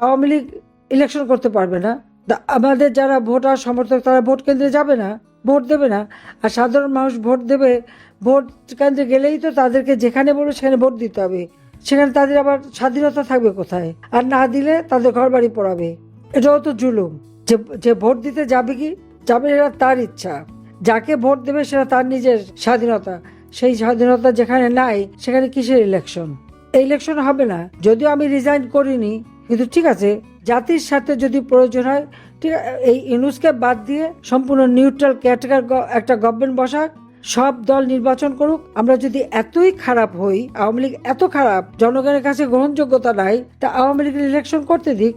Awami League election করতে পারবে না। আমাদের যারা ভোটার, সমর্থক, তারা ভোট কেন্দ্রে যাবে না, ভোট দেবে না। আর সাধারণ মানুষ ভোট দেবে, ভোট কেন্দ্রে গেলেই তো তাদেরকে যেখানে বলবে সেখানে ভোট দিতে হবে। সেখানে তাদের আবার স্বাধীনতা থাকবে কোথায়? আর না দিলে তাদের ঘর বাড়ি পড়াবে। এটাও তো জুলুম। যে যে ভোট দিতে যাবে কি? যাবে এরা তার ইচ্ছা। যাকে ভোট দেবে সেটা তার নিজের স্বাধীনতা। সেই স্বাধীনতা যেখানে নাই, সেখানে কিসের ইলেকশন ইলেকশন হবে না। যদিও আমি রিজাইন করিনি কিন্তু ঠিক আছে, জাতির সাথে যদি প্রয়োজন হয়, ঠিক এই ইনুসকে বাদ দিয়ে সম্পূর্ণ নিউট্রাল ক্যাটেগার একটা গভর্নমেন্ট বসাক, সব দল নির্বাচন করুক, আমরা যদি এতই খারাপ হই, আওয়ামী লীগ এত খারাপ, জনগণের কাছে গ্রহণযোগ্যতা নাই, তা আওয়ামী লীগের ইলেকশন করতে দিক,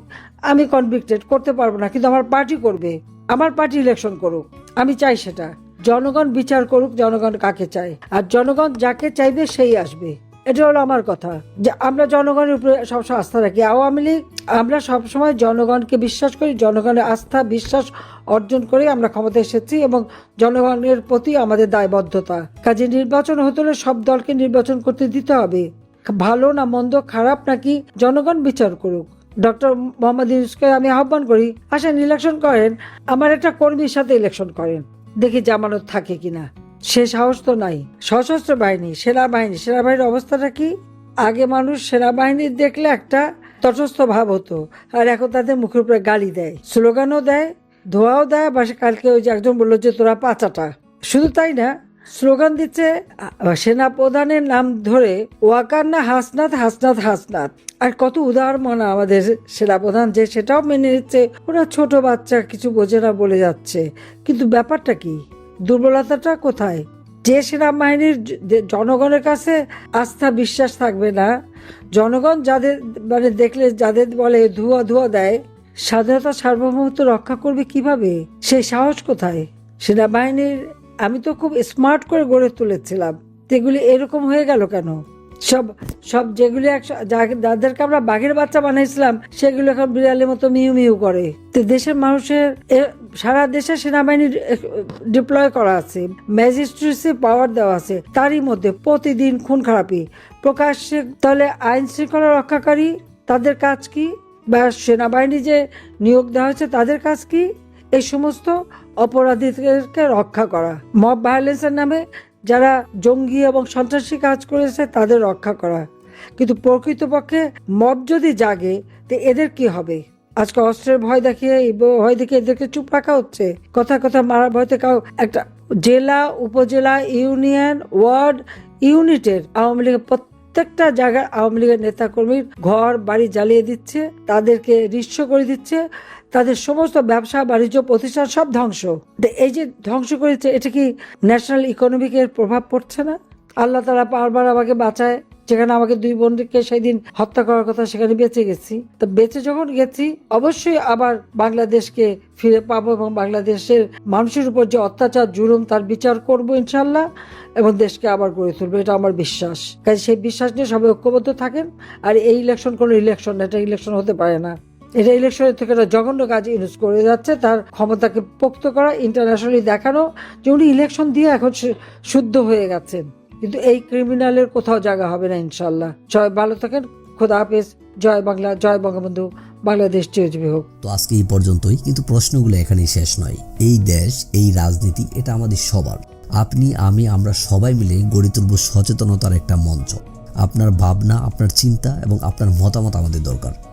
আমি কনভিক্টেড করতে পারব না, কিন্তু আমার পার্টি করবে, আমার পার্টি ইলেকশন করুক, আমি চাই সেটা। জনগণ বিচার করুক, জনগণ কাকে চায়, আর জনগণ যাকে চাইবে সেই আসবে। এটা হলো আমার কথা। যে আমরা জনগণের উপরে সবসময় আস্থা রাখি। আওয়ামী লীগ, আমরা সবসময় জনগণকে বিশ্বাস করি, জনগণের আস্থা, বিশ্বাস অর্জন করে আমরা ক্ষমতা এসেছি এবং জনগণের প্রতি আমাদের দায়বদ্ধতা। কাজে নির্বাচন হতে হলে সব দলকে নির্বাচন করতে দিতে হবে। ভালো না মন্দ, খারাপ নাকি জনগণ বিচার করুক। ডক্টর মোহাম্মদ ইউনুসকে আমি আহ্বান করি, আসেন ইলেকশন করেন, আমার একটা কর্মীর সাথে ইলেকশন করেন, দেখি জামানত থাকে কিনা। সে সাহস তো নাই। সশস্ত্র বাহিনী, সেনাবাহিনী, সেনাবাহিনীর অবস্থাটা কি? আগে মানুষ সেনাবাহিনী দেখলে একটা তটস্থ ভাব হতো, আর এখন তাদের মুখের উপরে গালি দেয়, স্লোগানও দেয়, ধোয়াও দেয় বা কালকে ওই যে একজন বলল যে, তোরা পাচাটা। শুধু তাই না, স্লোগান দিচ্ছে সেনা প্রধানের নাম ধরে, ওয়াকার না হাসনাত হাসনাত হাসনাত। আর কত উদাহরণ আমাদের সেনাপ্রধান যে সেটাও মেনে নিচ্ছে, ওরা ছোট বাচ্চা, কিছু বোঝে না বলে যাচ্ছে। কিন্তু ব্যাপারটা কি? দুর্বলতাটা কোথায়? যে সেনাবাহিনীর জনগণের কাছে আস্থা, বিশ্বাস থাকবে না। জনগণ যাদের মানে দেখলে যাদের বলে ধুয়া, ধোয়া দেয়, স্বাধীনতা সার্বভৌমত্ব রক্ষা করবে কীভাবে? সেই সাহস কোথায়? সেনাবাহিনীর, আমি তো খুব স্মার্ট করে গড়ে তুলেছিলাম। এগুলি এরকম হয়ে গেল কেন? সব সব যেগুলি যাদেরকে আমরা বাঘের বাচ্চা বানাইছিলাম, সেগুলো এখন বিড়ালের মতো মিউ মিউ করে। তো দেশের মানুষের সারা দেশে সেনাবাহিনী ডিপ্লয় করা আছে ম্যাজিস্ট্রেসি পাওয়ার দেওয়া আছে, তারই মধ্যে প্রতিদিন খুন খারাপি। প্রকাশ্যে তাহলে আইন শৃঙ্খলা রক্ষাকারী, তাদের কাজ কি? বা সেনাবাহিনী যে নিয়োগ দেওয়া হয়েছে, তাদের কাজ কি? এই সমস্ত অপরাধীদেরকে রক্ষা করা। মব ভায়োলেন্সের নামে যারা জঙ্গি এবং সন্ত্রাসী কাজ করেছে তাদের রক্ষা করা। কিন্তু প্রকৃতপক্ষে মব যদি জাগে, তো এদের কি হবে? আজকে অস্ত্রের ভয় দেখিয়ে ভয় দেখিয়ে এদেরকে চুপ রাখা হচ্ছে। কথা কথা মারার ভয়তে কাউ একটা জেলা, উপজেলা, ইউনিয়ন, ওয়ার্ড, ইউনিটের আওয়ামী লীগের প্রত্যেকটা জায়গায় আওয়ামী লীগের নেতাকর্মীর ঘর, বাড়ি জ্বালিয়ে দিচ্ছে, তাদেরকে নিঃস্ব করে দিচ্ছে। তাদের সমস্ত ব্যবসা, বাণিজ্য প্রতিষ্ঠান সব ধ্বংস। এই যে ধ্বংস করেছে, এটা কি ন্যাশনাল ইকোনমিকের প্রভাব পড়ছে না? আল্লাহ তারা বারবার আমাকে বাঁচায়, যেখানে আমাকে দুই বোনকে সেই দিন হত্যা করার কথা সেখানে বেঁচে গেছি। তো বেঁচে যখন গেছি, অবশ্যই আবার বাংলাদেশকে ফিরে পাবো এবং বাংলাদেশের মানুষের উপর যে অত্যাচার, জুলুম, তার বিচার করব ইনশাল্লাহ এবং দেশকে আবার গড়ে তুলবে, এটা আমার বিশ্বাস। কাজে সেই বিশ্বাস নিয়ে সবাই ঐক্যবদ্ধ থাকেন, আর এই ইলেকশন কোনো ইলেকশন এটা ইলেকশন হতে পারে না। এটা ইলেকশনের থেকে একটা জঘন্য কাজ ইউজ করে যাচ্ছে। তার ক্ষমতাকে পোক্ত করা ইন্টারন্যাশনালি দেখানো, যে উনি ইলেকশন দিয়ে এখন শুদ্ধ হয়ে গেছেন। কিন্তু এই ক্রিমিনালের কোথাও জায়গা হবে না ইনশাল্লাহ জয় ভালো থাকেন। খোদা হাফেজ। জয় বাংলা, জয় বঙ্গবন্ধু। বাংলাদেশ চিরজীবী হোক। তো আজকে এই পর্যন্তই, কিন্তু প্রশ্নগুলো এখানেই শেষ নয়। এই দেশ, এই রাজনীতি, এটা আমাদের সবার। আপনি, আমি, আমরা সবাই মিলে গড়ে তুলব সচেতনতার একটা মঞ্চ। আপনার ভাবনা, আপনার চিন্তা এবং আপনার মতামত আমাদের দরকার।